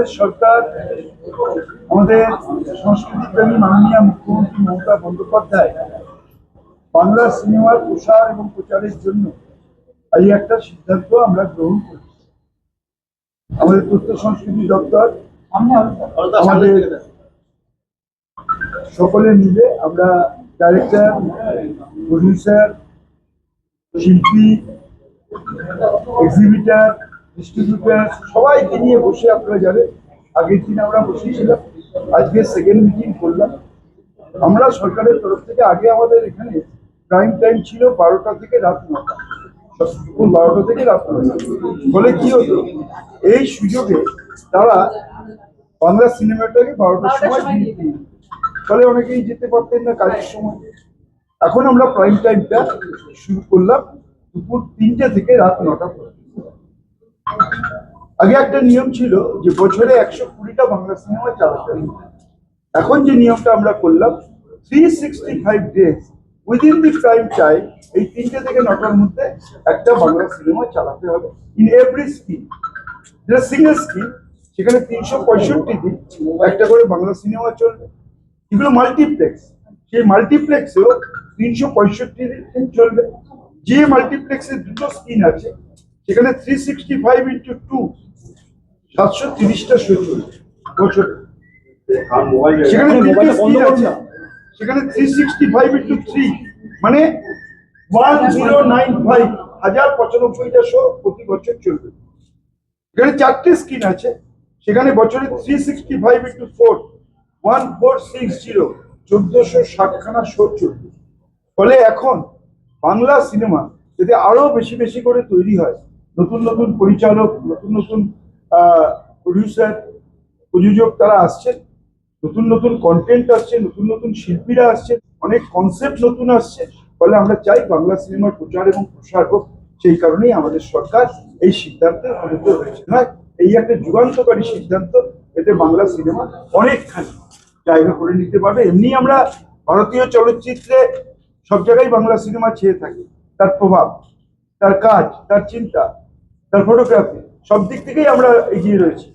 আমাদের সরকার, আমাদের সংস্কৃতিপ্রেমী মাননীয় মুখ্যমন্ত্রী মমতা বন্দ্যোপাধ্যায় বাংলা সিনেমার প্রসার এবং প্রচারের জন্য এই একটা সিদ্ধান্ত আমরা গ্রহণ করেছি। আমাদের তথ্য সংস্কৃতি দপ্তর, আমাদের সকলে মিলে আমরা ডাইরেক্টর প্রডিউসার শিল্পী এক্সিবিটার ডিস্ট্রিবিউটার সবাইকে নিয়ে বসে আপনারা যাবে। আগের দিন আমরা বসেছিলাম আজকে সেকেন্ড মিটিং করলাম। আমরা সরকারের তরফ থেকে আগে আমাদের এখানে প্রাইম টাইম ছিল বারোটা থেকে রাত নটা। দুপুর বারোটা থেকে রাত নটা। ফলে কি হতো? এই সুযোগে তারা বাংলা সিনেমাটাকে বারোটার সময় ফলে অনেকেই যেতে পারতেন না কাজের সময়। এখন আমরা প্রাইম টাইমটা শুরু করলাম দুপুর তিনটে থেকে রাত নটা পর্যন্ত। আগে একটা নিয়ম ছিল যে বছরে একশো কুড়িটা বাংলা সিনেমা চালাতে এখন যে নিয়মটা আমরা করলাম three sixty five days within the prime time এই তিনটে থেকে নটার মধ্যে একটা বাংলা সিনেমা চালাতে হবে ইন এভরি স্কিম যেটা সিঙ্গেল স্কিম সেখানে তিনশো পঁয়ষট্টি দিন একটা করে বাংলা সিনেমা চলবে। এগুলো মাল্টিপ্লেক্স সেই মাল্টিপ্লেক্সেও তিনশো পঁয়ষট্টি দিন চলবে। যে মাল্টিপ্লেক্সে দুটো স্ক্রিন আছে সেখানে three sixty five into two সাতশো তিরিশটা শো চলবে সেখানে সেখানে three sixty five into three মানে ওয়ান জিরো নাইন ফাইভ হাজার পঁচানব্বইটা শো প্রতি বছর চলবে। এখানে চারটে স্ক্রিন আছে। সেখানে বছরে three sixty five into four one four six zero চোদ্দশো ষাটখানা শো চলবে। ফলে এখন বাংলা সিনেমা যদি আরও বেশি বেশি করে তৈরি হয় নতুন নতুন পরিচালক, নতুন নতুন প্রডিউসার প্রযোজক তারা আসছেন, নতুন নতুন কন্টেন্ট আসছে, নতুন নতুন শিল্পীরা আসছে, অনেক কনসেপ্ট নতুন আসছে। ফলে আমরা চাই বাংলা সিনেমার প্রচার এবং প্রসার হোক। সেই কারণেই আমাদের সরকার এই সিদ্ধান্তে উপনীত হয়েছে। নয়, এই একটা যুগান্তকারী সিদ্ধান্ত এতে বাংলা সিনেমা অনেকখানি জায়গা করে নিতে পারবে। এমনি আমরা ভারতীয় চলচ্চিত্রে সব জায়গায় বাংলা সিনেমা ছেয়ে থাকি। তার প্রভাব, তার কাজ, তার চিন্তা তার ফটোগ্রাফি সব দিক থেকেই আমরা এগিয়ে রয়েছি।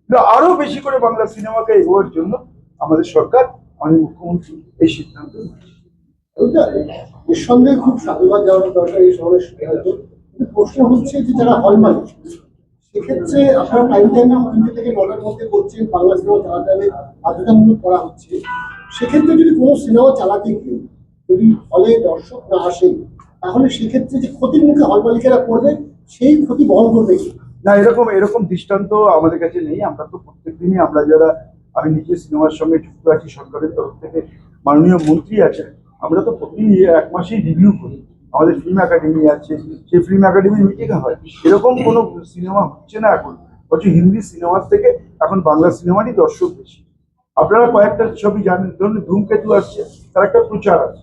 কিন্তু আরও বেশি করে বাংলা সিনেমাকে এগোয়ার জন্য আমাদের সরকার মাননীয় মুখ্যমন্ত্রী এই সিদ্ধান্ত নিয়েছে। ওইটা নিঃসন্দেহে খুব সাধুবাদ জানানো দরকার এই শহরের হয়তো। কিন্তু প্রশ্ন হচ্ছে যে যারা হল মালিক সেক্ষেত্রে আপনারা টাইম টাইমে তিনটে থেকে নটার মধ্যে করছেন বাংলা সিনেমা চালাতে বাধ্যতামূলক করা হচ্ছে। সেক্ষেত্রে যদি কোনো সিনেমা চালাতে গিয়ে যদি হলে দর্শক না আসে, তাহলে সেক্ষেত্রে যে ক্ষতির মুখে হল মালিকেরা পড়বে সেই ক্ষতি বহন করবে না, এরকম এরকম দৃষ্টান্ত আমাদের কাছে নেই। আমরা তো প্রত্যেক দিনই আমরা যারা, আমি নিজে সিনেমার সঙ্গে যুক্ত আছি সরকারের তরফ থেকে, মাননীয় মন্ত্রী আছেন, আমরা তো প্রতি এক মাসেই রিভিউ করি। আমাদের ফিল্ম একাডেমি আছে, সেই ফিল্ম একাডেমির মিটিং হয়। এরকম কোনো সিনেমা হচ্ছে না এখন। বলছি হিন্দি সিনেমার থেকে এখন বাংলা সিনেমারই দর্শক বেশি। আপনারা কয়েকটা ছবি জানেন, ধরুন ধূমকেতু আসছে তার একটা প্রচার আছে।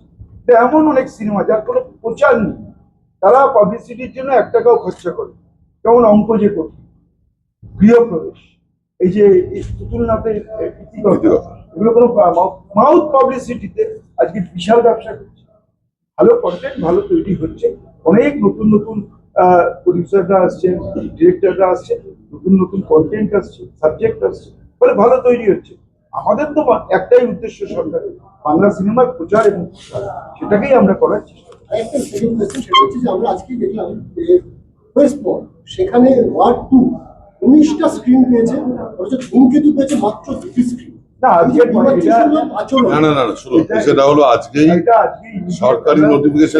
এমন অনেক সিনেমা যার কোনো প্রচার নেই। তারা পাবলিসিটির জন্য এক টাকাও খরচা করে। যেমন অঙ্ক যে করছে গৃহপ্রবেশ। এই যে পুতুলনাথের এগুলো কোনো মাউথ পাবলিসিটিতে আজকে বিশাল ব্যবসা করছে। ভালো কন্টেন্ট ভালো তৈরি হচ্ছে। অনেক নতুন নতুন প্রডিউসাররা আসছে ডিরেক্টররা আসছে নতুন নতুন কন্টেন্ট আসছে সাবজেক্ট আসছে। ফলে ভালো তৈরি হচ্ছে। আমাদের তো একটাই উদ্দেশ্য সরকারের। বাংলা সিনেমার প্রচার এবং। সেটাকেই আমরা করার চেষ্টা আরেকটা সেকেন্ড সেটা হচ্ছে যে আমরা আজকে দেখলাম যে ওয়েস্ট সেখানে ওয়ার্ড টু উনিশটা স্ক্রিন পেয়েছে অথচ ধূমকেতু পেয়েছে মাত্র দুটি স্ক্রিন না না না শুনুন সেটা হলো আজকেই এটা আজকে সরকারি আমরা বেরিয়েছে।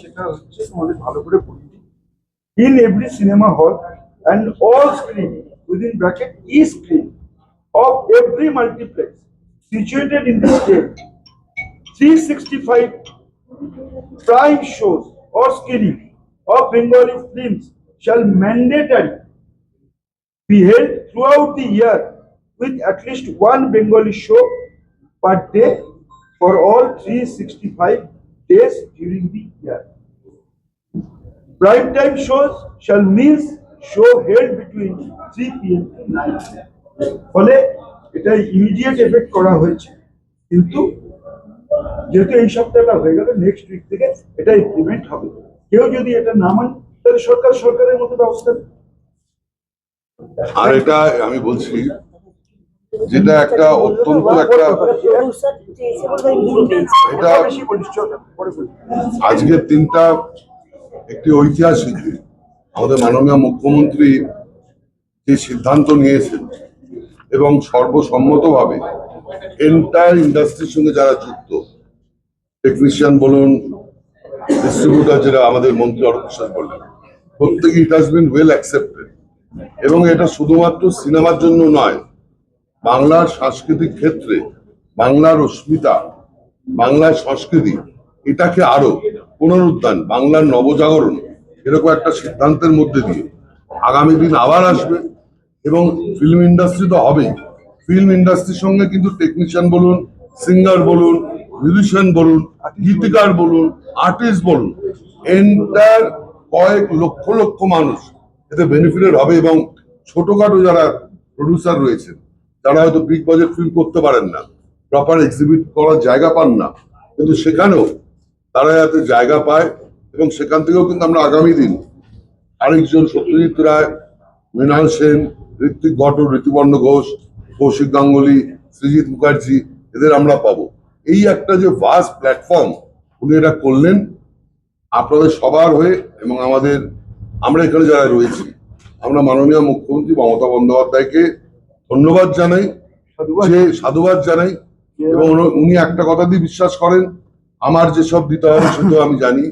সেটা হচ্ছে তোমাদের ভালো করে পড়ি in every cinema hall and all screen within bracket E screen of every multiplex situated in the state 365 prime shows or screening of Bengali films shall mandatory be held throughout the year with at least one Bengali show per day for all 365 days during the year. Prime time shows shall means show held between 3 pm to 9 pm. ফলে এটা immediate effect করা হয়েছে কিন্তু যেহেতু এই সপ্তাহটা হয়ে গেল নেক্সট উইক থেকে এটা ইমপ্লিমেন্ট হবে কেউ যদি এটা না মানে তাহলে সরকার সরকারের মতো ব্যবস্থা আর এটা আমি বলছি যেটা একটা অত্যন্ত একটা এটা বলি। আজকের দিনটা একটি ঐতিহাসিক দিন। আমাদের মাননীয় মুখ্যমন্ত্রী যে সিদ্ধান্ত নিয়েছেন এবং সর্বসম্মতভাবে এন্টায়ার ইন্ডাস্ট্রির সঙ্গে যারা যুক্ত টেকনিশিয়ান বলুন ডিস্ট্রিবিউটার যেটা আমাদের মন্ত্রী অরূপ বিশ্বাস বললেন প্রত্যেকে ইট হাজ বিন ওয়েল অ্যাকসেপ্টেড এবং এটা শুধুমাত্র সিনেমার জন্য নয়, বাংলার সাংস্কৃতিক ক্ষেত্রে, বাংলার অস্মিতা, বাংলার সংস্কৃতি, এটাকে আরও পুনরুদ্ধান, বাংলার নবজাগরণ, এরকম একটা সিদ্ধান্তের মধ্যে দিয়ে আগামী দিন আবার আসবে এবং ফিল্ম ইন্ডাস্ট্রি তো হবেই। ফিল্ম ইন্ডাস্ট্রির সঙ্গে কিন্তু টেকনিশিয়ান বলুন, সিঙ্গার বলুন, মিউজিশিয়ান বলুন, গীতিকার বলুন, আর্টিস্ট বলুন, এন্টার কয়েক লক্ষ লক্ষ মানুষ এতে বেনিফিটেড হবে এবং ছোটখাটো যারা প্রডিউসার রয়েছেন, তারা হয়তো বিগ বাজেট ফিল্ম করতে পারেন না প্রপার এক্সিবিট করার জায়গা পান না, কিন্তু সেখানেও তারা যাতে জায়গা পায় এবং সেখান থেকেও কিন্তু আমরা আগামী দিন আরেকজন সত্যজিৎ রায়, মৃণাল সেন, ঋত্বিক ঘটক, ঋতুপর্ণ ঘোষ কৌশিক গাঙ্গুলি সৃজিত মুখার্জি এদের আমরা পাবো এই একটা যে ভাস্ট প্ল্যাটফর্ম উনি এটা করলেন আপনাদের সবার হয়ে এবং আমাদের আমরা এখানে যারা রয়েছি আমরা মাননীয় মুখ্যমন্ত্রী মমতা বন্দ্যোপাধ্যায়কে ধন্যবাদ জানাই সাধুবাদ। যে সাধুবাদ জানাই এবং উনি- একটা কথা দিয়ে বিশ্বাস করেন আমার যেসব দিতে হবে সেটা আমি জানি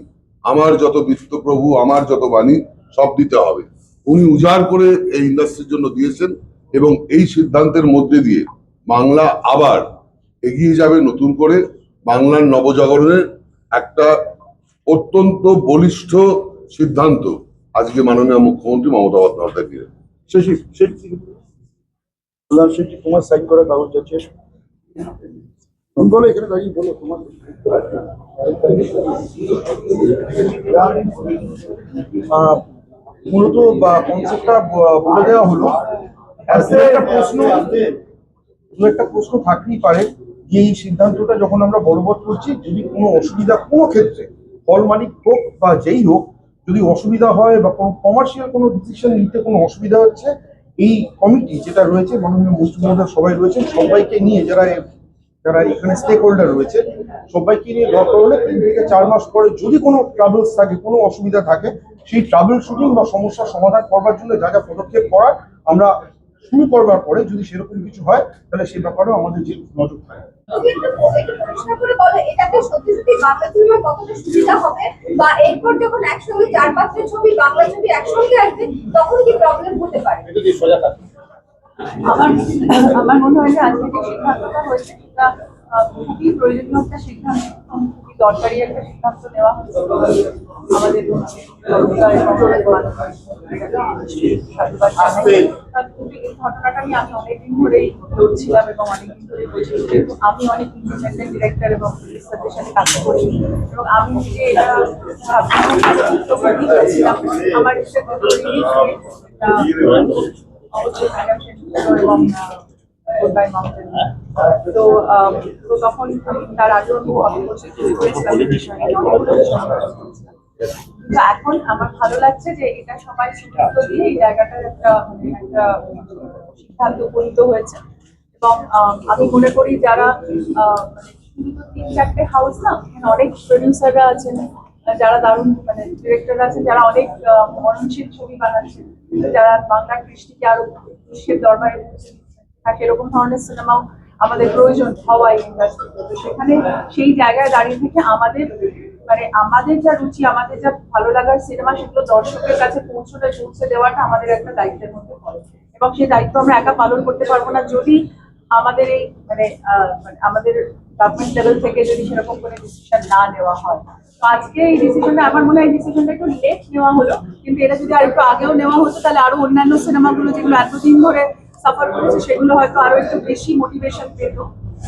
আমার যত বিত্ত প্রভু আমার যত বাণী সব দিতে হবে উনি উজাড় করে এই ইন্ডাস্ট্রির জন্য দিয়েছেন এবং এই সিদ্ধান্তের মধ্যে দিয়ে বাংলা আবার এগিয়ে যাবে নতুন করে। বাংলার নবজাগরণের একটা অত্যন্ত বলিষ্ঠ সিদ্ধান্ত আজকে মাননীয় মুখ্যমন্ত্রী মমতা বন্দ্যোপাধ্যায় দিলেন। মূলত কনসেপ্টটা বলে দেওয়া হলো একটা প্রশ্ন দু একটা প্রশ্ন থাকতেই পারে যে এই সিদ্ধান্তটা যখন আমরা বলবৎ করছি যদি কোনো অসুবিধা কোনো ক্ষেত্রে হল মালিক হোক বা যেই হোক যদি অসুবিধা হয় বা কোনো কমার্শিয়াল কোনো ডিসিশন নিতে কোনো অসুবিধা হচ্ছে এই কমিটি যেটা রয়েছে মাননীয় মন্ত্রী মহোদয় সবাই রয়েছেন সবাইকে নিয়ে যারা যারা এখানে স্টেক হোল্ডার রয়েছে সবাইকে নিয়ে দরকার হলে তিন থেকে চার মাস পরে যদি কোনো ট্রাভেলস থাকে কোনো অসুবিধা থাকে সেই ট্রাভেল শুটিং বা সমস্যার সমাধান করবার জন্য যা যা পদক্ষেপ করার আমরা শুরু করবার পরে যদি সেরকম কিছু হয় তাহলে সে ব্যাপারেও আমাদের যে নজর থাকে। তুমি একটু একটু পরিষ্কার করে বলো এটাতে সত্যি সত্যি বাংলা সিনেমার কতটা সুবিধা হবে? বা এরপর যখন একসঙ্গে চার পাঁচটা ছবি বাংলা ছবি একসঙ্গে আসবে তখন কি প্রবলেম হতে পারে? আমার আমার মনে হয় যে আজকে যে সিদ্ধান্তটা হয়েছে সেটা খুবই প্রয়োজনীয় একটা সিদ্ধান্ত। দরকারি একটা সিদ্ধান্ত নেওয়া আমাদের ঘটনাটা আমি অনেকদিন ধরেই লড়ছিলাম এবং অনেকদিন ধরে আমি অনেক ইন্ডিপেন্ডেন্ট ডিরেক্টর এবং প্রডিউসারদের সাথে কাজ করি। এবং আমি নিজে এটা ভাবছিলাম। আমার ইচ্ছে অবশ্যই ম্যাডাম এবং মাউন্টেন তো তো তখন তার আগেও আমি অনেক বছর করেছিলাম এখন আমার ভালো লাগছে যে এটা সবাই স্বীকৃত দিয়ে এই জায়গাটার একটা একটা সিদ্ধান্ত উপনীত হয়েছে। এবং আম, মনে করি যারা আহ, মানে শুধু তিন চারটে হাউস না এখানে অনেক প্রডিউসাররা আছেন যারা দারুণ মানে ডিরেক্টররা আছেন যারা অনেক মননশীল ছবি বানাচ্ছেন। যারা বাংলা কৃষ্টিকে আরও বিশ্বের দরবারে আর সেরকম ধরনের সিনেমাও আমাদের প্রয়োজন হওয়াই ইন্ডাস্ট্রিতে তো। সেখানে সেই জায়গায় দাঁড়িয়ে থেকে আমাদের মানে আমাদের যা রুচি, আমাদের যা ভালো লাগার সিনেমা সেগুলো দর্শকের কাছে পৌঁছতে, পৌঁছে দেওয়াটা আমাদের একটা দায়িত্বের মধ্যে পড়ে। এবং সেই দায়িত্ব আমরা একা পালন করতে পারব না যদি আমাদের এই মানে মানে আমাদের গভর্নমেন্ট লেভেল থেকে যদি সেরকম কোনো ডিসিশন না নেওয়া হয়। তো আজকে এই ডিসিশনটা আমার মনে হয় এই ডিসিশনটা একটু লেট নেওয়া হলো, কিন্তু এটা যদি আর একটু আগেও নেওয়া হতো, তাহলে আরও অন্যান্য সিনেমাগুলো যেগুলো এতদিন ধরে সাফার করেছে, সেগুলো হয়তো আরও একটু বেশি মোটিভেশন পেত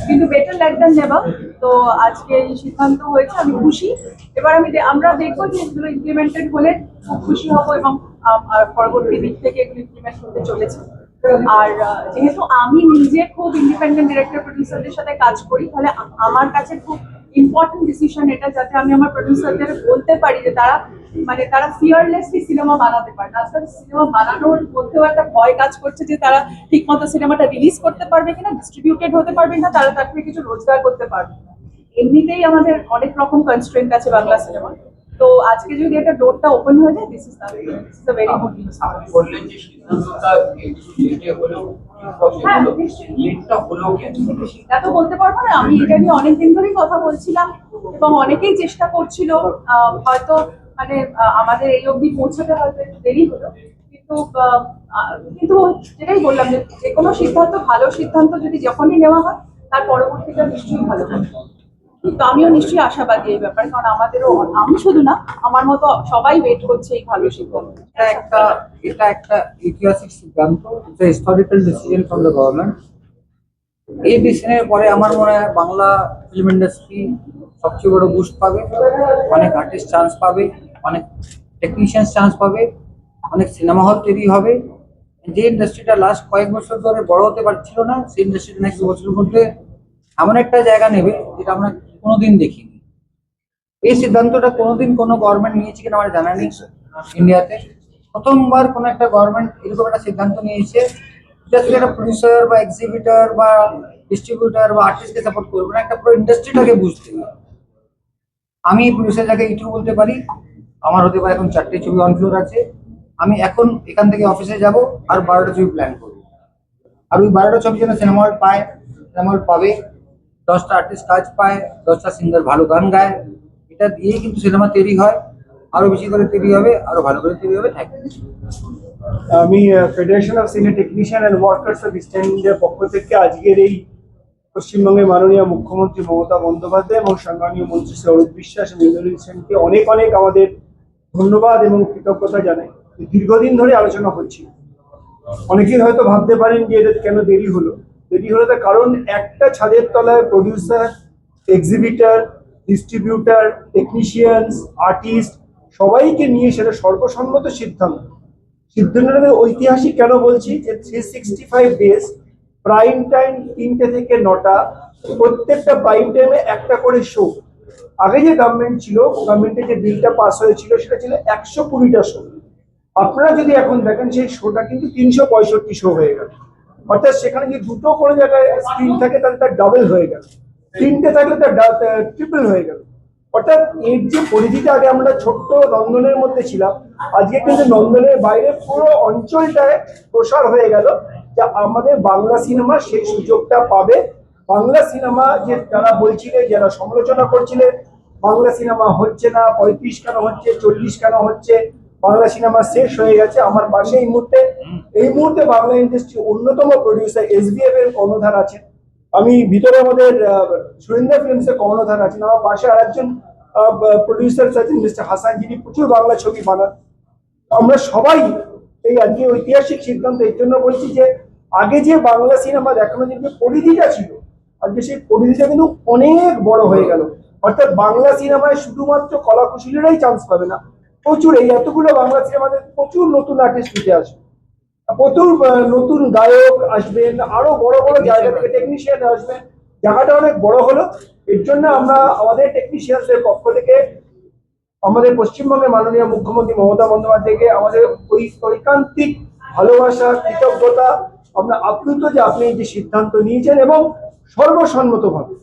কিন্তু বেটার লেট দেন নেভার তো আজকে এই সিদ্ধান্ত হয়েছে, আমি খুশি। এবার আমি আমরা দেখব যে এগুলো ইমপ্লিমেন্টেড হলে খুব খুশি হব এবং পরবর্তী দিক থেকে এগুলো ইমপ্লিমেন্ট হতে চলেছে। আর যেহেতু আমি নিজে খুব ইন্ডিপেন্ডেন্ট ডিরেক্টর প্রডিউসারদের সাথে কাজ করি, তাহলে আমার কাছে খুব ইম্পর্টেন্ট ডিসিশন এটা যাতে আমি আমার প্রডিউসারদের বলতে পারি যে তারা মানে তারা ফিয়ারলেসলি সিনেমা বানাতে পারে। আজকাল সিনেমা বানানোর মধ্যেও একটা ভয় কাজ করছে যে তারা ঠিকমতো সিনেমাটা রিলিজ করতে পারবে কিনা ডিস্ট্রিবিউটেড হতে পারবে না তারা তার থেকে কিছু রোজগার করতে পারবে এমনিতেই আমাদের অনেক রকম কনস্ট্রেন্ট আছে বাংলা সিনেমা তো আজকে যদি একটা ডোরটা ওপেন হয়ে যায় this is a very good news বললেন যে সিদ্ধান্তটা হ্যাঁ, সেটা তো বলতে পারব না। আমি এটা নিয়ে অনেকদিন ধরেই কথা বলছিলাম এবং অনেকেই চেষ্টা করছিল হয়তো মানে আমাদের এই অবধি পৌঁছাতে হয়তো একটু দেরি হলো। কিন্তু কিন্তু যেটাই বললাম যে যে কোনো সিদ্ধান্ত ভালো সিদ্ধান্ত যদি যখনই নেওয়া হয় তার পরবর্তীটা নিশ্চয়ই ভালো হবে তো আমিও নিশ্চয়ই আশাবাদী এই ব্যাপারে, কারণ আমাদেরও, আমি শুধু না, আমার মতো সবাই ওয়েট করছে এই ভালো সিদ্ধান্ত। এটা একটা এটা একটা ঐতিহাসিক সিদ্ধান্ত, এটা historical decision from the government এই ডিসিশনের পরে আমার মনে হয় বাংলা ফিল্ম ইন্ডাস্ট্রি সবচেয়ে বড় বুস্ট পাবে, অনেক আর্টিস্ট চান্স পাবে, অনেক টেকনিশিয়ান চান্স পাবে, অনেক সিনেমা হল তৈরি হবে। যে ইন্ডাস্ট্রিটা লাস্ট কয়েক বছর ধরে বড় হতে পারছিল না, সেই ইন্ডাস্ট্রিটা নেক্সট বছরের মধ্যে এমন একটা জায়গা নেবে, যেটা আমরা কোনোদিন দেখিনি। এই সিদ্ধান্তটা কোনোদিন কোনো গভর্নমেন্ট নিয়েছে কিনা আমার জানা নেই। ইন্ডিয়াতে প্রথমবার কোনো একটা গভর্নমেন্ট এরকম একটা সিদ্ধান্ত নিয়েছে থেকে একটা প্রডিউসার বা এক্সিবিটর বা ডিস্ট্রিবিউটর বা আর্টিস্টকে সাপোর্ট করবে না, একটা পুরো ইন্ডাস্ট্রিটাকে বুঝতে হবে আমি প্রডিউসার যাকে ইউটিউব বলতে পারি, আমার হতে পারে এখন চারটে ছবি অন ফ্লোর আছে। আমি এখন এখান থেকে অফিসে যাব আর বারোটা ছবি প্ল্যান করব। আর ওই বারোটা ছবি যেন সিনেমা হল পায় সিনেমা হল পাবে দশটা আর্টিস্ট কাজ পায়, দশটা সিঙ্গার ভালো গান গায়। এটা দিয়েই কিন্তু সিনেমা তৈরি হয়। আরও বেশি করে তৈরি হবে, আরও ভালো করে তৈরি হবে থ্যাংক আমি federation of cine technician and workers of eastern ইন্ডিয়ার পক্ষ থেকে আজকের এই পশ্চিমবঙ্গের মাননীয় মুখ্যমন্ত্রী মমতা বন্দ্যোপাধ্যায় এবং সম্মানীয় মন্ত্রী শ্রী অরূপ বিশ্বাস এবং ইন্দ্রনীল সেনকে অনেক অনেক আমাদের ধন্যবাদ এবং কৃতজ্ঞতা জানাই। দীর্ঘদিন ধরে আলোচনা হচ্ছে। অনেকেই হয়তো ভাবতে পারেন যে এটা কেন দেরি হলো। দেরি হলো তার কারণ একটা ছাদের তলায় producer exhibitor distributor technicians artist সবাইকে নিয়ে সেটা সর্বসম্মত সিদ্ধান্ত। সিদ্ধান্তটা ঐতিহাসিক কেন বলছি? যে three sixty five days prime time তিনটে থেকে নটা, প্রত্যেকটা প্রাইম টাইমে একটা করে শো আগে যে গভর্নমেন্ট ছিল গভর্নমেন্টের যে বিলটা পাস হয়েছিল, সেটা ছিল একশো কুড়িটা শো আপনারা যদি এখন দেখেন, সেই শোটা কিন্তু তিনশো পঁয়ষট্টি শো হয়ে গেল। অর্থাৎ সেখানে যদি দুটো কোনো জায়গায় স্ক্রিন থাকে, তাহলে তার ডাবল হয়ে গেল। তিনটে থাকলে তার ট্রিপল হয়ে গেল। অর্থাৎ এর যে পরিধিটা আগে আমরা ছোট্ট নন্দনের মধ্যে ছিলাম, আজকে কিন্তু নন্দনের বাইরে পুরো অঞ্চলটায় প্রসার হয়ে গেল, যে আমাদের বাংলা সিনেমা সেই সুযোগটা পাবে। বাংলা সিনেমা যে যারা বলছিলেন যারা সমালোচনা করছিলেন বাংলা সিনেমা হচ্ছে না, পঁয়ত্রিশ কেন হচ্ছে, চল্লিশ কেন হচ্ছে বাংলা সিনেমা শেষ হয়ে গেছে। আমার পাশে এই মুহূর্তে এই মুহূর্তে বাংলা ইন্ডাস্ট্রি অন্যতম প্রডিউসার এসবিএফ এর কর্ণধার আছেন। আমি ভিতরে আমাদের সুরেন্দ্র ফিল্মস এর কর্ণধার আছেন। আমার পাশে আরেকজন প্রডিউসার আছেন, মিস্টার হাসান। যিনি প্রচুর বাংলা ছবি বানান। আমরা সবাই এই আজকে ঐতিহাসিক সিদ্ধান্ত এর জন্য বলছি যে, আগে যে বাংলা সিনেমা দেখানোর যে পরিধিটা ছিল, আজকে সেই পরিধিটা কিন্তু অনেক বড় হয়ে গেল। অর্থাৎ বাংলা সিনেমায় শুধুমাত্র কলা কুশলীরাই চান্স পাবে না। প্রচুর এই এতগুলো বাংলা সিনেমাতে প্রচুর নতুন আর্টিস্ট উঠে আসবে। প্রচুর নতুন গায়ক আসবেন আরও বড় বড় জায়গা থেকে টেকনিশিয়ান আসবেন জায়গাটা অনেক বড় হলো এর জন্য আমরা আমাদের টেকনিশিয়ানদের পক্ষ থেকে আমাদের পশ্চিমবঙ্গের মাননীয় মুখ্যমন্ত্রী মমতা বন্দ্যোপাধ্যায়কে আমাদের ওই ঐকান্তিক ভালোবাসা কৃতজ্ঞতা আমরা আপ্লুত যে আপনি যে সিদ্ধান্ত নিয়েছেন এবং সর্বসম্মতভাবে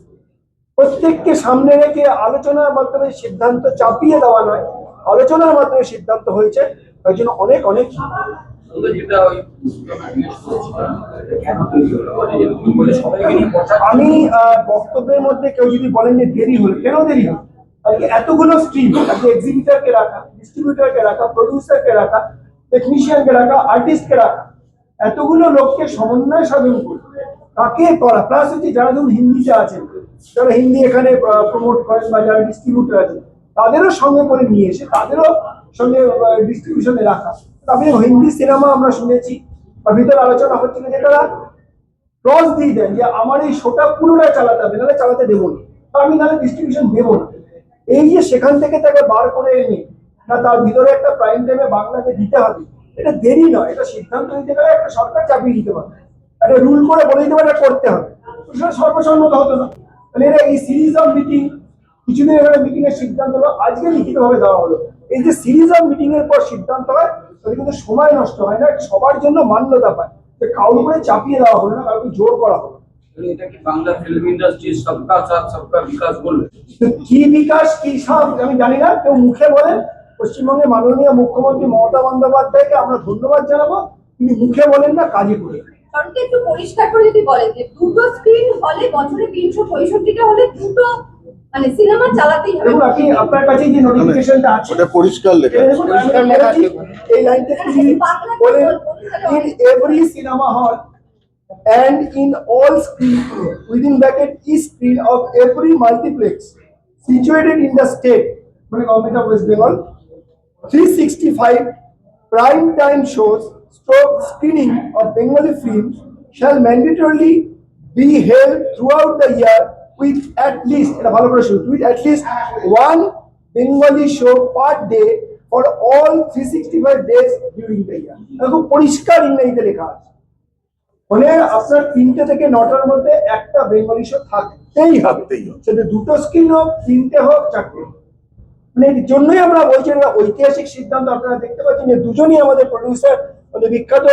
প্রত্যেককে সামনে রেখে আলোচনার মাধ্যমে সিদ্ধান্ত চাপিয়ে দেওয়া নয় আলোচনার মাধ্যমে সিদ্ধান্ত হয়েছে, তার জন্য অনেক অনেক আমি বক্তব্যের মধ্যে কেউ যদি বলেন যে দেরি হলো, কেন দেরি হলো? এতগুলো স্ট্রিম আজকে রাখা ডিস্ট্রিবিউটারকে রাখা প্রডিউসারকে রাখা টেকনিশিয়ানকে রাখা আর্টিস্টকে রাখা, এতগুলো লোককে সমন্বয় সাধন করে তাকে করা। প্লাস হচ্ছে যারা ধরুন হিন্দিতে আছেন, যারা হিন্দি এখানে প্রমোট করেন বা যারা ডিস্ট্রিবিউটার আছেন তাদেরও সঙ্গে করে নিয়ে এসে তাদেরও সঙ্গে ডিস্ট্রিবিউশনে রাখা। তবে হিন্দি সিনেমা আমরা শুনেছি, বা ভিতরে আলোচনা হচ্ছিল যে তারা ক্রস দিয়ে দেন, যে আমার এই শোটা পুরোটা চালাতে হবে, নাহলে চালাতে দেবো না আমি নাহলে ডিস্ট্রিবিউশন দেবো না। এই যে সেখান থেকে তাকে বার করে এনে, না তার ভিতরে একটা প্রাইম টাইমে বাংলাকে দিতে হবে, এটা দেরি নয়, এটা সিদ্ধান্ত নিতে গেলে একটা সরকার চাপিয়ে দিতে পারে। একটা রুল করে বলে দিতে পারে করতে হবে। সেটা সর্বসম্মত হতো না। তাহলে এটা এই সিরিজ অফ মিটিং কিছুদিন এখানে মিটিং এর সিদ্ধান্ত হলো আজকে লিখিতভাবে দেওয়া হলো। এই যে সিরিজ অফ মিটিং এর পর সিদ্ধান্ত হয় তাতে কিন্তু সময় নষ্ট হয় না সবার জন্য মান্যতা পায়। যে কাউর উপরে চাপিয়ে দেওয়া হলো না কাউকে জোর করা হলো এটা কি বাংলা ফিল্ম ইন্ডাস্ট্রি সবকা সাথ সবকা বিকাশ বলবে? কি বিকাশ কি সব আমি জানি না কেউ মুখে বলেন। পশ্চিমবঙ্গের মাননীয় মুখ্যমন্ত্রী মমতা বন্দ্যোপাধ্যায়কে আমরা ধন্যবাদ জানাব। তিনি মুখে বলেন না কাজে করে। কারণকে একটু পরিষ্কার করে যদি বলেন যে দুটো স্ক্রিন হলে বছরে তিনশো পঁয়ষট্টিটা হলে দুটো মানে সিনেমা চালাতেই হবে আপনি আপনার কাছে যে নোটিফিকেশনটা আছে ওটা পরিষ্কার লেখা আছে। পরিষ্কার লেখা আছে। এই লাইনটা তিনি বলেন in every cinema hall and in all screen within bracket each screen of every multiplex situated in the state মানে government of West Bengal 365 prime time shows stroke screening of Bengali films shall mandatorily be held throughout the year with at least এটা ভালো করে শুনুন with at least one Bengali show per day for all 365 days during the year. এটা খুব পরিষ্কার ইংরেজিতে লেখা আছে। মানে আপনার তিনটে থেকে নটার মধ্যে একটা বেঙ্গলি শো থাকতেই হবে। সেটা দুটো স্ক্রিন হোক তিনটে হোক চারটে হোক। মানে এর জন্যই আমরা বলছি এটা ঐতিহাসিক সিদ্ধান্ত। আপনারা দেখতে পাচ্ছেন যে দুজনই আমাদের প্রডিউসার আমাদের বিখ্যাত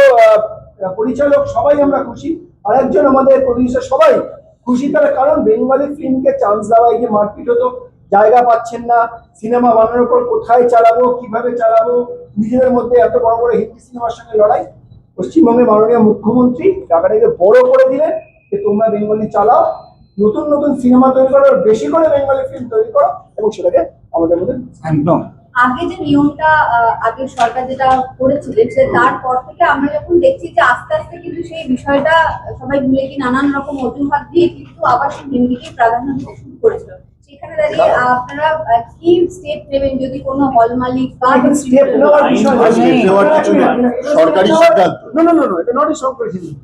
পরিচালক সবাই আমরা খুশি। আর একজন আমাদের প্রডিউসার সবাই খুশি তার কারণ বেঙ্গলি ফিল্মকে চান্স দেওয়া, এই যে মারপিট হতো জায়গা পাচ্ছেন না। সিনেমা বানানোর পর কোথায় চালাবো, কীভাবে চালাবো, নিজেদের মধ্যে এত বড় বড় হিন্দি সিনেমার সঙ্গে লড়াই? পশ্চিমবঙ্গের মাননীয় মুখ্যমন্ত্রী টাকাটাকে বড় করে দিলেন যে তোমরা বেঙ্গলি চালাও, নতুন নতুন সিনেমা তৈরি করো বেশি করে বেঙ্গলি ফিল্ম তৈরি করো, এবং সেটাকে আমাদের মধ্যে একদম। আগে যে নিয়মটা আহ, আগের সরকার যেটা করেছিলেন সে তারপর থেকে আমরা যখন দেখছি যে আস্তে আস্তে কিন্তু সেই বিষয়টা সবাই ভুলে গিয়ে নানান রকম অজুহাত দিয়ে কিন্তু আবার সেই হিন্দিকে প্রাধান্য দিতে শুরু করেছিল। সেখানে দাঁড়িয়ে আপনারা কি স্টেপ নেবেন যদি কোনো হল মালিক বা স্টেপ নেওয়ার বিষয়। সরকারি সিদ্ধান্ত। না না না না এটা নট সরকারি সিদ্ধান্ত।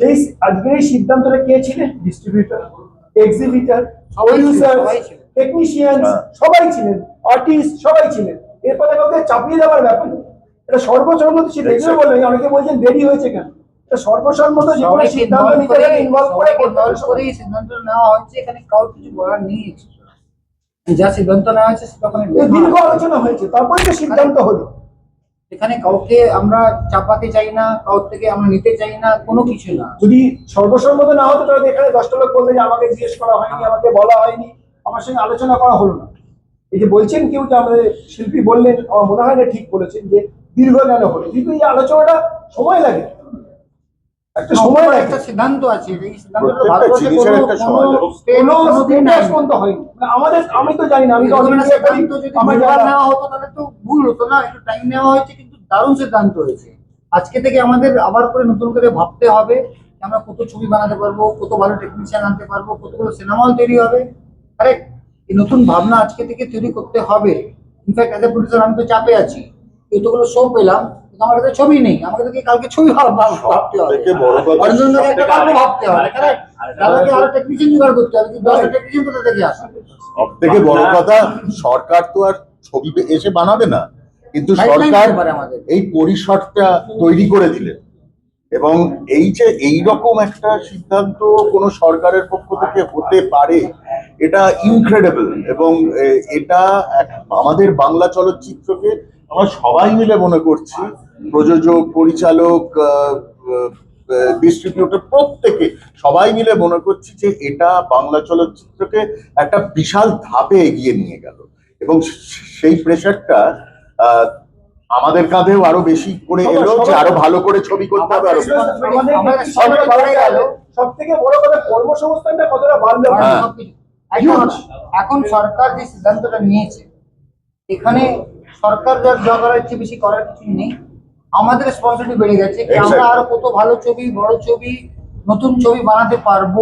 সেই আজকের এই সিদ্ধান্তটা কে ছিলেন? ডিস্ট্রিবিউটর এক্সিবিটর প্রডিউসার টেকনিশিয়ান সবাই ছিলেন আর্টিস্ট সবাই ছিলেন। এরপরে কাউকে চাপিয়ে দেওয়ার ব্যাপার। এটা সর্বসম্মত সে দেখবে বললেন অনেকে বলছেন দেরি হয়েছে কেন? এটা সর্বসম্মত যে কোনো সিদ্ধান্ত নিতে গেলে ইনভলভ করে করেই সিদ্ধান্ত নেওয়া হচ্ছে এখানে কারোর কিছু বলার নেই। যা সিদ্ধান্ত নেওয়া হয়েছে সেটা দীর্ঘ আলোচনা হয়েছে তারপরে যে সিদ্ধান্ত হলো। এখানে কাউকে আমরা চাপাতে চাই না কারোর থেকে আমরা নিতে চাই না কোনো কিছু না। যদি সর্বসম্মত না হতো তাহলে এখানে দশটা লোক বলবে যে আমাকে জিজ্ঞেস করা হয়নি আমাকে বলা হয়নি আমার সঙ্গে আলোচনা করা হলো না। এই যে বলছেন কেউ যে আমাদের শিল্পী বললেন আমার মনে হয় না ঠিক বলেছেন যে দীর্ঘ কেন হলো। কিন্তু এই আলোচনাটা সময় লাগে। একটা সময় লাগে। একটা সিদ্ধান্ত আছে। মানে আমাদের আমি তো জানি না আমি আমার নেওয়া হতো তাহলে তো ভুল হতো না। একটু টাইম নেওয়া হয়েছে কিন্তু দারুণ সিদ্ধান্ত হয়েছে। আজকে থেকে আমাদের আবার করে নতুন করে ভাবতে হবে যে আমরা কত ছবি বানাতে পারব কত ভালো টেকনিশিয়ান আনতে পারব কতগুলো সিনেমা হল তৈরি হবে। আরে এই নতুন ভাবনা আজকে থেকে তৈরি করতে হবে। ইনফ্যাক্ট অ্যাজ এ প্রডিউসার আমি তো চাপে আছি। এতগুলো শো পেলাম কিন্তু আমার কাছে ছবি নেই। আমাকে তো কালকে ছবি ভাব- ভাব- ভাবতে হবে? অরিজিনাল একটা গল্প ভাবতে হবে। তাদেরকে আরও টেকনিশিয়ান জোগাড় করতে হবে কিন্তু দশটা টেকনিশিয়ান কোথা থেকে আসবে? সব থেকে বড় কথা সরকার তো আর ছবি এসে বানাবে না। কিন্তু সরকার। এই পরিসরটা তৈরি করে দিলেন এবং এই যে এই রকম একটা সিদ্ধান্ত কোনো সরকারের পক্ষ থেকে হতে পারে এটা ইনক্রেডিবল এবং এটা আমাদের বাংলা চলচ্চিত্রকে আমরা সবাই মিলে মনে করছি প্রযোজক পরিচালক ডিস্ট্রিবিউটর প্রত্যেকে সবাই মিলে মনে করছি যে এটা বাংলা চলচ্চিত্রকে একটা বিশাল ধাপে এগিয়ে নিয়ে গেল। এবং সেই প্রেশারটা আমাদের কাঁধেও আরও বেশি করে এলো যে আরও ভালো করে ছবি করতে হবে আরও। সব থেকে বড় কথা কর্মসংস্থানটা কতটা বাড়লো? এখন সরকার যে সিদ্ধান্তটা নিয়েছে এখানে সরকার যার যা করার ইচ্ছে বেশি করার কিছু নেই আমাদের রেসপন্সিবিলিটি বেড়ে গেছে আমরা আরও কত ভালো ছবি বড় ছবি নতুন ছবি বানাতে পারব।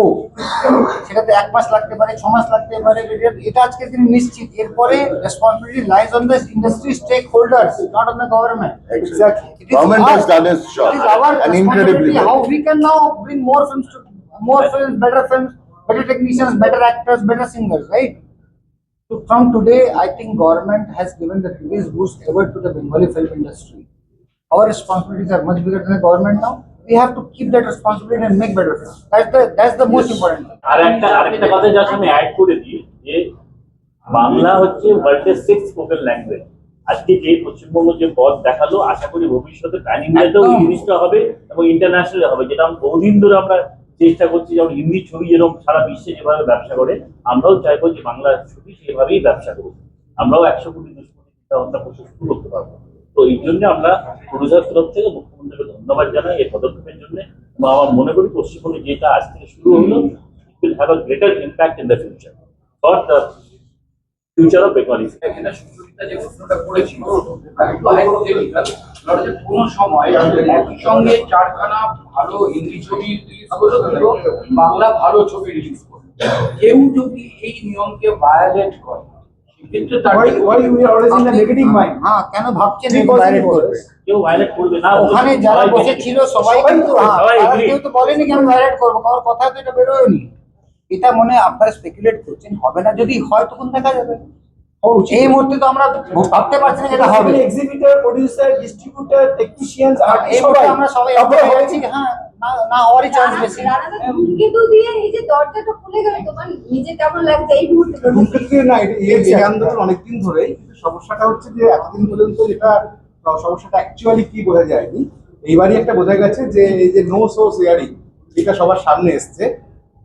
সেটাতে এক মাস লাগতে পারে ছ মাস লাগতে পারে এটা- আজকে দিন নিশ্চিত। এরপরে responsibility lies on the industry stakeholders not on the government Exactly. It is Government our- has done its job It is our and incredibly responsibility well. how we can now bring more films to more films, better films, better technicians, better actors, better singers, right? So from today, I think government has given the biggest boost ever to the Bengali film industry. Our responsibilities are much bigger than the government now. We have to keep that responsibility and make better films. That's the that's the most important thing. আর একটা আরেকটা কথা যার আমি add করে দিই যে বাংলা হচ্ছে ওয়ার্ল্ডের সিক্স স্পোকেন ল্যাঙ্গুয়েজ আজকে যে পশ্চিমবঙ্গ যে পথ দেখালো আশা করি ভবিষ্যতে প্যান ইন্ডিয়াতেও এই একদম। জিনিসটা হবে এবং ইন্টারন্যাশনাল হবে যেটা আমরা বহুদিন ধরে আমরা চেষ্টা করছি যেমন হিন্দি ছবি যেরকম সারা বিশ্বে যেভাবে ব্যবসা করে, আমরাও চাইব যে বাংলা ছবি সেভাবেই ব্যবসা করব আমরাও একশো কোটি দুশো কোটি চিন্তা ভাবনা করতে শুরু করতে পারব। তো এই জন্য আমরা প্রডিউসার তরফ থেকে মুখ্যমন্ত্রীকে ধন্যবাদ জানাই এই পদক্ষেপের জন্য। এবং আমার মনে করি পশ্চিমবঙ্গে যেটা আজ থেকে শুরু হলো it will have a greater impact in the future for the future of Bengali এখানে যে প্রশ্নটা করেছিল একটু hypothetical, ধরো যে কোনো সময় একই সঙ্গে চারখানা ভালো হিন্দি ছবি রিলিজ করল কিন্তু বাংলা ভালো ছবি রিলিজ করল কেউ যদি এই নিয়মকে ভায়োলেট করে? হ্যাঁ কেন ভাবছেন. কেউ ভায়োলেট করবে না ওখানে যারা বসে ছিল সবাই কিন্তু তো- হ্যাঁ। কেউ তো বলেনি কি আমি করব কারোর কথা তো এটা বেরোয়নি। এটা মনে হয় আপনারা স্পেকুলেট করছেন হবে না যদি হয় তখন দেখা যাবে। এই মুহূর্তে তো আমরা ভাবতে পারছি না যেটা হবে। এক্সিবিটর প্রডিউসার ডিস্ট্রিবিউটর টেকনিশিয়ানস আর এই মুহূর্তে আমরা সবাই একমত হয়েছি হ্যাঁ না না হওয়ারই চান্স বেশি। ধূমকেতু দিয়ে এই যে দরজাটা খুলে গেল তোমার নিজে কেমন লাগছে এই মুহূর্তে? না এই আন্দোলন অনেকদিন ধরেই সমস্যাটা হচ্ছে যে এতদিন পর্যন্ত যেটা সমস্যাটা অ্যাকচুয়ালি কি বোঝা যায়নি। এইবারই একটা বোঝা গেছে যে এই যে নো সো শেয়ারিং এটা সবার সামনে এসছে।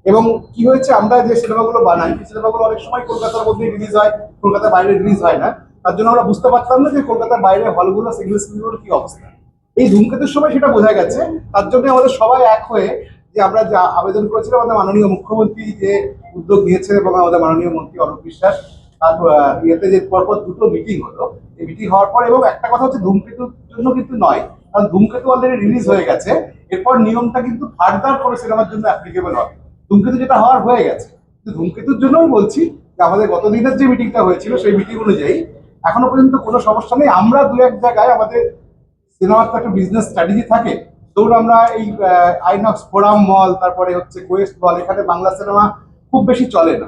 এবং কি হয়েছে, আমরা যে সিনেমাগুলো বানাই, সেই সিনেমাগুলো অনেক সময় কলকাতার মধ্যে রিলিজ হয়, কলকাতার বাইরে রিলিজ হয় না। তার জন্য আমরা বুঝতে পারতাম না যে কলকাতার বাইরে হলগুলো সিঙ্গেল স্ক্রিনগুলোর কি অবস্থা। এই ধূমকেতুর সময় সেটা বোঝা গেছে। তার জন্য আমাদের সবাই এক হয়ে যে আমরা যা আবেদন করেছিলাম, আমাদের মাননীয় মুখ্যমন্ত্রী যে উদ্যোগ নিয়েছেন এবং আমাদের মাননীয় মন্ত্রী অরূপ বিশ্বাস, তার ইয়েতে যে পরপর দুটো মিটিং হলো। এই মিটিং হওয়ার পর এবং একটা কথা হচ্ছে, ধূমকেতুর জন্য কিন্তু নয়, কারণ ধূমকেতু অলরেডি রিলিজ হয়ে গেছে। এরপর নিয়মটা কিন্তু ফার্দার কোনো সিনেমার জন্য অ্যাপ্লিকেবল হবে। ধূমকেতু যেটা হওয়ার হয়ে গেছে। ধূমকেতুর জন্যই বলছি যে আমাদের গতদিনের যে মিটিংটা হয়েছিল সেই মিটিং অনুযায়ী এখনও পর্যন্ত কোনো সমস্যা নেই। আমরা দু এক জায়গায় আমাদের সিনেমার তো একটা বিজনেস স্ট্র্যাটেজি থাকে। ধরুন আমরা এই আইনক্স ফোরাম মল তারপরে হচ্ছে কোয়েস্ট মল এখানে বাংলা সিনেমা খুব বেশি চলে না।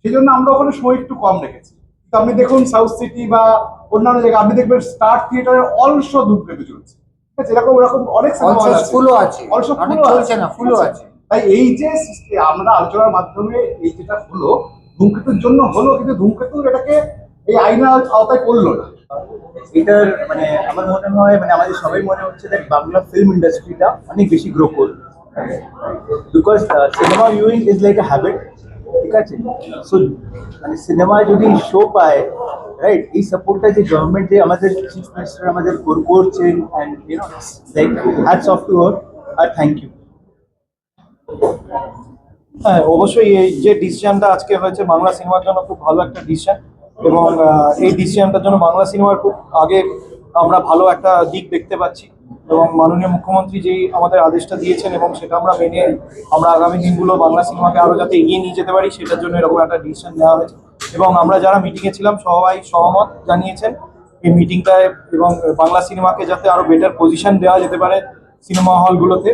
সেই জন্য আমরা ওখানে সময় একটু কম রেখেছি। কিন্তু আপনি দেখুন সাউথ সিটি বা অন্যান্য জায়গায় আপনি দেখবেন স্টার থিয়েটারের অলস ধূমকেতু চলছে। ঠিক আছে? এরকম এরকম অনেক সিনেমা অলসো ফুলও আছে। অলসো অনেক ফুলও চলছে না ফুলও আছে। তাই এই যে আমরা আলোচনার মাধ্যমে এই যেটা হলো, ধূমকেতুর জন্য হলো, কিন্তু ধূমকেতু এটাকে এই আইনের আওতায় করল না। এটার মানে আমার মনে হয় মানে আমাদের সবাই মনে হচ্ছে যে বাংলা ফিল্ম ইন্ডাস্ট্রিটা অনেক বেশি গ্রো করবে। Because cinema viewing is like a habit ঠিক আছে? সো মানে সিনেমায় যদি শো পায় রাইট এই সাপোর্টটা যে গভর্নমেন্ট যে আমাদের চিফ মিনিস্টার আমাদের কর- করছেন and you know like hats off to R thank you হ্যাঁ অবশ্যই এই যে ডিসিশনটা আজকে হয়েছে, বাংলা সিনেমার জন্য খুব ভালো একটা ডিসিশন এবং এই ডিসিশনটার জন্য বাংলা সিনেমার খুব আগে আমরা ভালো একটা দিক দেখতে পাচ্ছি এবং মাননীয় মুখ্যমন্ত্রী যেই আমাদের আদেশটা দিয়েছেন এবং সেটা আমরা মেনে আমরা আগামী দিনগুলো বাংলা সিনেমাকে আরও যাতে এগিয়ে নিয়ে যেতে পারি, সেটার জন্য এরকম একটা ডিসিশন নেওয়া হয়েছে এবং আমরা যারা মিটিংয়ে ছিলাম, সবাই সহমত জানিয়েছেন এই মিটিংটায় এবং বাংলা সিনেমাকে যাতে আরও বেটার পজিশন দেওয়া যেতে পারে সিনেমা হলগুলোতে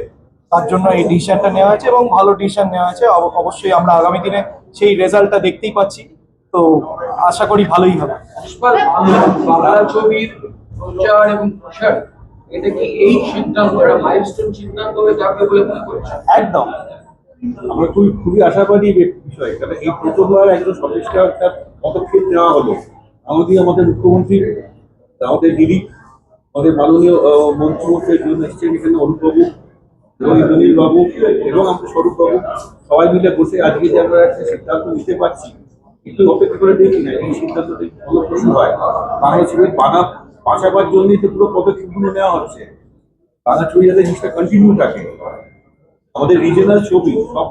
তার জন্য এই ডিসিশনটা নেওয়া হয়েছে এবং ভালো ডিসিশন নেওয়া হয়েছে। অবশ্যই আমরা আগামী দিনে সেই রেজাল্টটা দেখতেই পাচ্ছি। তো আশা করি ভালোই হবে। পুষ্পার বাংলা ছবির প্রচার এবং প্রসার এটা কি এই সিদ্ধান্ত মাইলস্টোন সিদ্ধান্ত হয়ে যাবে বলে মনে করছেন? একদম। আমরা খুবই খুবই আশাবাদী বিষয় কারণ এই প্রথমবার একজন সচেষ্ট একটা পদক্ষেপ নেওয়া হলো। আমাদের আমাদের মুখ্যমন্ত্রী আমাদের দিদি আমাদের মাননীয় জন্য এসেছেন এখানে অনুপবাবু। এবং বাবু এবং আমাদের স্বরূপ বাবু সবাই মিলে বসে আজকে যে আমরা একটা সিদ্ধান্ত নিতে পারছি, একটু অপেক্ষা করে দেখি না, এই সিদ্ধান্তটি ফলপ্রসূ হয়? বাংলা ছবির বানা বাঁচাবার জন্যই তো পুরো পদক্ষেপগুলো নেওয়া হচ্ছে, বাংলা ছবি যাতে জিনিসটা কন্টিনিউ থাকে। আমাদের রিজনাল ছবি, সব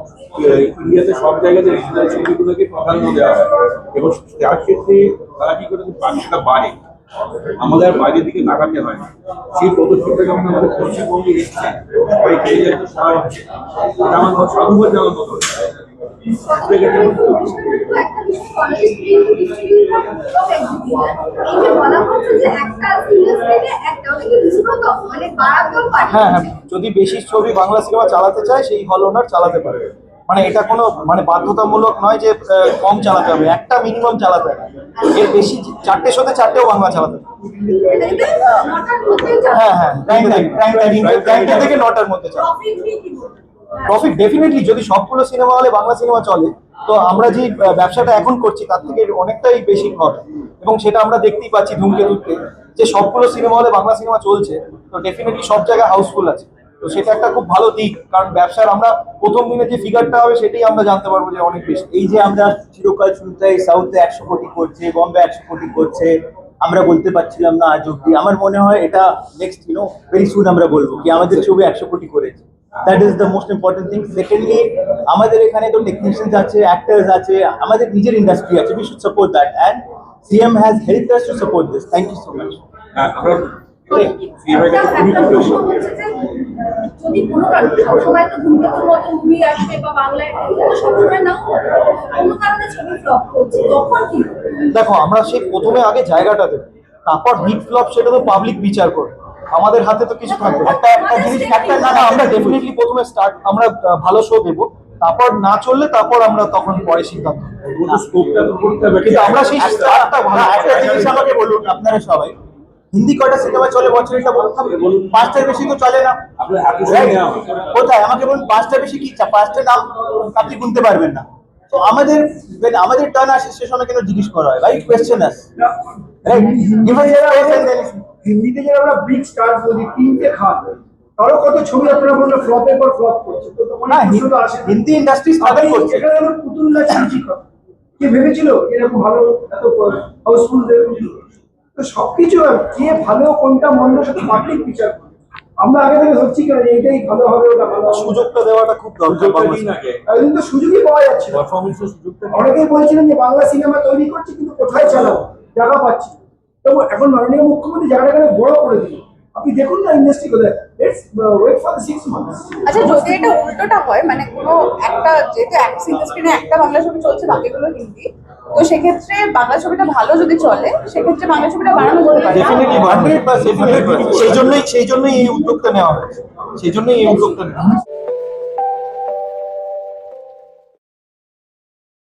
ইন্ডিয়াতে সব জায়গাতে রিজনাল ছবিগুলোকে প্রাধান্য দেওয়া হয়। এবং তার ক্ষেত্রে তারা কি করে বাংলাটা বাড়ে। আমাদের বাইরের দিকে তাকাতে হয়। সেই পদক্ষেপটা যখন আমাদের পশ্চিমবঙ্গে এসছে সবাইকে একটা সাহায্য এটা আমার সাধুবাদ হচ্ছে বাড়াতেও পারে হ্যাঁ হ্যাঁ যদি বেশি ছবি বাংলা সিনেমা চালাতে চায়, সেই হল ওনার চালাতে পারে মানে এটা কোনো মানে বাধ্যতামূলক নয় যে কম চালাতে হবে। একটা মিনিমাম চালাতে হবে। এর বেশি চারটে শোতে চারটেও বাংলা চালাতে হবে। হ্যাঁ হ্যাঁ থেকে নটার মধ্যে প্রফিট ডেফিনেটলি যদি সবগুলো সিনেমা হলে বাংলা সিনেমা চলে, তো আমরা যে ব্যবসাটা এখন করছি, তার থেকে অনেকটাই বেশি খরচ এবং সেটা আমরা দেখতেই পাচ্ছি ধূমকেতুতে, যে সবগুলো সিনেমা হলে বাংলা সিনেমা চলছে, তো ডেফিনেটলি সব জায়গায় হাউসফুল আছে। তো সেটা একটা খুব ভালো দিক কারণ ব্যবসার আমরা প্রথম দিনে যে ফিগারটা হবে সেটাই আমরা জানতে পারব যে অনেক বেশি। এই যে আমরা চিরকাল শুনতে সাউথে একশো কোটি করছে বম্বে একশো কোটি করছে আমরা বলতে পারছিলাম না আজ অব্দি। আমার মনে হয় এটা নেক্সট ইউনো ভেরি সুন আমরা বলব কি আমাদের ছবি একশো কোটি করেছে। That is the most important thing secondly আমাদের এখানে তো টেকনিশিয়ানস আছে অ্যাক্টার্স আছে আমাদের নিজের ইন্ডাস্ট্রি আছে। We should support that and CM has help us to support this thank you so much আমরা CM এর একটা কাছে খুবই একটা খুশি। প্রশ্ন হচ্ছে যে, যদি কোনো কারণে সবসময় তো ধূমকেতুর মতো মুভি আসবে বা বাংলায় সবসময় না কোনো কারণে ছবি ফ্লপ করছে তখন কি? দেখো আমরা সেই প্রথমে আগে জায়গাটা দেবো তারপর হিট ফ্লপ সেটা তো পাবলিক বিচার করবে। আমাদের হাতে তো কিছু থাকবে একটা একটা জিনিস একটা না না আমরা ডেফিনেটলি প্রথমে স্টার্ট আমরা ভালো শো দেবো। তারপর না চললে তারপর আমরা তখন পরে সিদ্ধান্ত কিন্তু আমরা সেই স্টার্টটা ভালো একটা জিনিস আমাকে বলুন আপনারা সবাই। হিন্দি কটা সিনেমা চলে বছরে এটা বলতে হবে পাঁচটার বেশি তো চলে না। কোথায়? আমাকে বলুন পাঁচটা বেশি কি পাঁচটা নাম আপনি গুনতে পারবেন না। তো আমাদের আমাদের টার্ন আসে সে সময় কেন জিজ্ঞেস করা হয়? ভাই কোয়েশ্চেন আস হিন্দিতে যে আমরা বিগ স্টার বলি তিনটে খান। তারও কত ছবি আপনারা বলল ফ্লপের পর ফ্লপ করছে। না আসে হিন্দি ইন্ডাস্ট্রি স্ট্রাগল করছে। এখানে আমার পুতুল না কে ভেবেছিল? এরকম ভালো এত হাউসফুল তো সবকিছু কে ভালো কোনটা মন্দ সেটা পাবলিক বিচার করে। আমরা আগে থেকে ধরছি কেন যে এটাই ভালো হবে ওটা ভালো হবে। সুযোগটা দেওয়াটা খুব দরকার সুযোগটা বাংলা দিন আগে। এতদিন তো সুযোগই পাওয়া যাচ্ছে। অনেকেই বলছিলেন যে বাংলা সিনেমা তৈরি করছে কিন্তু কোথায় চালাবো? জায়গা পাচ্ছি না। তো এখন মাননীয় মুখ্যমন্ত্রী জায়গাটা এখানে বড় করে দিল আপনি দেখুন না ইন্ডাস্ট্রি কোথায়। Let's wait for the six months আচ্ছা যদি এটা উল্টোটা হয় মানে কোনো একটা যেহেতু একটা বাংলা ছবি চলছে বাকিগুলো হিন্দি তো সেক্ষেত্রে বাংলা ছবিটা ভালো যদি চলে সেক্ষেত্রে বাংলা ছবিটা বাড়ানো যেতে পারে। সেই জন্যই সেই জন্যই এই উদ্যোগটা নেওয়া হয়েছে। সেই জন্যই এই উদ্যোগটা নেওয়া